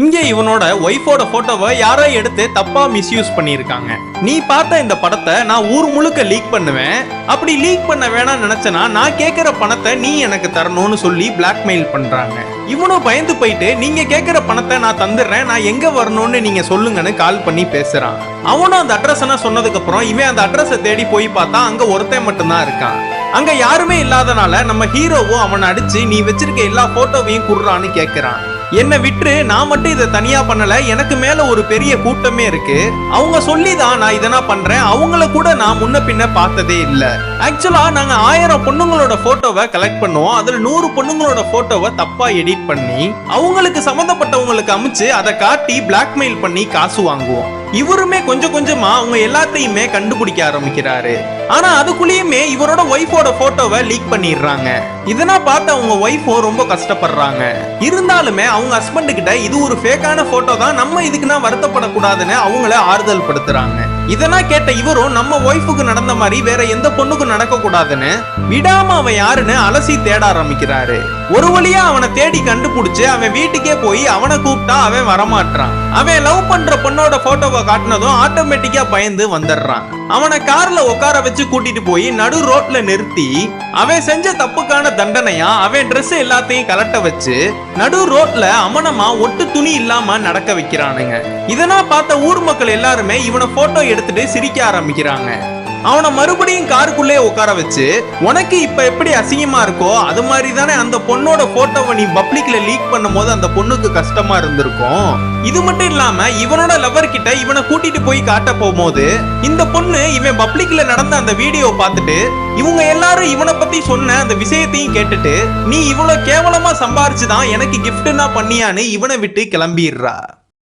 இங்கே இவனோட ஒய்ஃபோட போட்டோவை யாரோ எடுத்து தப்பா மிஸ்யூஸ் பண்ணியிருக்காங்க. நீ பார்த்த இந்த படத்தை நான் ஊர் முழுக்க லீக் பண்ணுவேன். அப்படி லீக் பண்ண வேணாம்னு நினைச்சனா நான் கேட்கிற பணத்தை நீ எனக்கு தரணும்னு சொல்லி பிளாக்மெயில் பண்றாங்க. இவனும் பயந்து போயிட்டு நீங்க கேட்கிற பணத்தை நான் தந்துடுறேன். நான் எங்க வரணும்னு நீங்க சொல்லுங்கன்னு கால் பண்ணி பேசுறான். அவனும் அந்த அட்ரஸ் சொன்னதுக்கு அப்புறம் இவன் அந்த அட்ரஸை தேடி போய் பார்த்தா அங்க ஒருத்தன் மட்டும்தான் இருக்கான். அங்க யாருமே இல்லாதனால நம்ம ஹீரோவும் அவனை அடிச்சு நீ வச்சிருக்க எல்லா போட்டோவையும் குடுறான்னு கேட்கிறான் என்னை விட்டு நான் மட்டும் இதை தனியா பண்ணல எனக்கு மேல ஒரு பெரிய கூட்டமே இருக்கு. அவங்க சொல்லி தான் நான் இதெல்லாம் பண்றேன். அவங்கள கூட நான் முன்ன பின்ன பார்த்ததே இல்ல. ஆக்சுவலா நாங்க ஆயிரம் பொண்ணுங்களோட போட்டோவை கலெக்ட் பண்ணுவோம். அதுல நூறு பொண்ணுங்களோட போட்டோவை தப்பா எடிட் பண்ணி அவங்களுக்கு சம்மந்தப்பட்டவங்களுக்கு அமைச்சு அதை காட்டி பிளாக்மெயில் பண்ணி காசு வாங்குவோம். இவருமே கொஞ்சம் கொஞ்சமா அவங்க எல்லாத்தையுமே கண்டுபிடிக்க ஆரம்பிக்கிறாரு. ஆனா அதுக்குள்ளேயுமே இவரோட ஒய்ஃபோட போட்டோவை லீக் பண்ணிடுறாங்க. இதெல்லாம் பார்த்து அவங்க ஒய்ஃபோ ரொம்ப கஷ்டப்படுறாங்க. இருந்தாலுமே அவங்க ஹஸ்பண்ட் கிட்ட இது ஒரு ஃபேக்கான போட்டோ தான் நம்ம இதுக்குன்னா வருத்தப்படக்கூடாதுன்னு அவங்கள ஆறுதல் படுத்துறாங்க. இதெல்லாம் கேட்ட இவரும் நம்ம ஒய்ஃபுக்கு நடந்த மாதிரி வேற எந்த பொண்ணுக்கும் நடக்க கூடாதுன்னு விடாம அவன் யாருன்னு அலசி தேட ஆரம்பிக்கிறாரு. ஒரு வழியா அவனை தேடி கண்டுபிடிச்சு அவன் வீட்டுக்கே போய் அவனை கூப்பிட்டா அவன் வரமாட்டான் அவன் லவ் பண்ற பொண்ணோட போட்டோவை காட்டினதும் ஆட்டோமேட்டிக்கா பயந்து வந்துடுறான். அவனை கார்ல உட்கார வச்சு கூட்டிட்டு போய் நடு ரோட்ல நிறுத்தி அவன் செஞ்ச தப்புக்கான தண்டனையா அவன் ட்ரெஸ் எல்லாத்தையும் கலட்ட வச்சு நடு ரோட்ல அமனமா ஒட்டு துணி இல்லாம நடக்க வைக்கிறானுங்க. இதெல்லாம் பார்த்த ஊர் மக்கள் எல்லாருமே இவனை போட்டோ எடுத்துட்டு சிரிக்க ஆரம்பிக்கிறாங்க. அவனை மறுபடியும் காருக்குள்ளே உட்கார வச்சு உனக்கு இப்ப எப்படி அசிங்கமா இருக்கோ அது மாதிரி தானே அந்த பொண்ணோட போட்டோவை நீ பப்ளிக்ல லீக் பண்ணும் போது அந்த பொண்ணுக்கு கஷ்டமா இருந்திருக்கும். இது மட்டும் இல்லாம இவனோட லவர் கிட்ட இவனை கூட்டிட்டு போய் காட்ட போகும்போது இந்த பொண்ணு இவன் பப்ளிக்ல நடந்த அந்த வீடியோ பார்த்துட்டு இவங்க எல்லாரும் இவனை பத்தி சொன்ன அந்த விஷயத்தையும் கேட்டுட்டு நீ இவ்வளவு கேவலமா சம்பாரிச்சுதான் எனக்கு கிஃப்ட்னா பண்ணியான்னு இவனை விட்டு கிளம்பிடுறா.